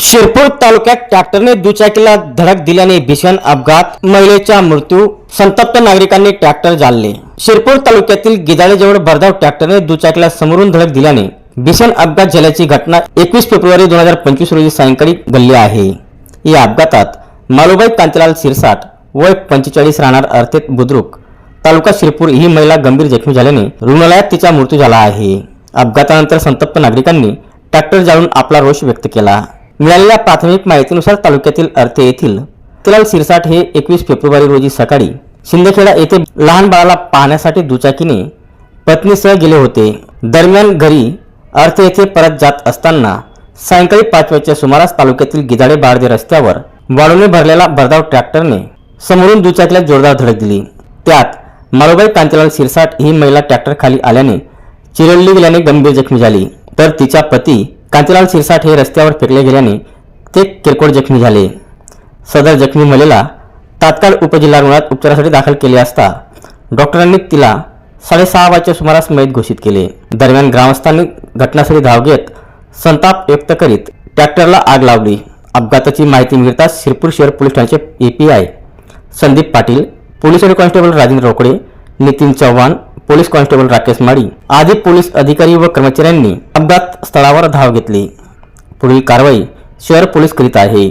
शिरपूर तालुक्यात ट्रॅक्टरने दुचाकीला धडक दिल्याने भीषण अपघात. महिलेचा मृत्यू. संतप्त नागरिकांनी ट्रॅक्टर जाळले. शिरपूर तालुक्यातील गिदाळेजवळ भरधाव ट्रॅक्टरने दुचाकीला समोरून धडक दिल्याने भीषण अपघात झाल्याची घटना एकवीस फेब्रुवारी दोन हजार पंचवीस रोजी सायंकाळी घडली आहे. या अपघातात मालुबाई कांतीलाल सिरसाट वय पंचेचाळीस राहणार अर्थेत बुद्रुक. तालुका शिरपूर ही महिला गंभीर जखमी झाल्याने रुग्णालयात तिचा मृत्यू झाला आहे. अपघातानंतर संतप्त नागरिकांनी ट्रॅक्टर जाळून आपला रोष व्यक्त केला. मिळालेल्या प्राथमिक माहितीनुसार तालुक्यातील अर्थे येथील तिलाल सिरसाट हे एकवीस फेब्रुवारी रोजी सकाळी शिंदखेडा येथे लहान बाळाला पाहण्यासाठी दुचाकीने पत्नीसह गेले होते. दरम्यान घरी अर्थ येथे परत जात असताना सायंकाळी पाच वाजच्या सुमारास तालुक्यातील गिदाडे बारदे रस्त्यावर वाळूने भरलेला भरधाव ट्रॅक्टरने समोरून दुचाकीला जोरदार धडक दिली. त्यात माळोबाई कांतीलाल सिरसाट ही महिला ट्रॅक्टर खाली आल्याने चिरडली गेल्याने गंभीर जखमी झाली. तर तिचा पती कांतीलाल शिरसाट हे रस्त्यावर फेकले गेल्याने ते किरकोळ जखमी झाले. सदर जखमी महिलेला तात्काळ उपजिल्हा रुग्णालयात उपचारासाठी दाखल केले असता डॉक्टरांनी तिला साडेसहा वाजच्या सुमारास मयत घोषित केले. दरम्यान ग्रामस्थांनी घटनास्थळी धाव घेत संताप व्यक्त करीत ट्रॅक्टरला आग लावली. अपघाताची माहिती मिळताच शिरपूर शहर पोलीस ठाण्याचे API Sandeep Patil police head constable Rajendra Rokade Nitin Chavan police constable Rakesh Mali आदी पोलीस अधिकारी व कर्मचाऱ्यांनी अपघात स्थळावर धाव घेतली. पुढील कारवाई शहर पोलीस करीत आहे.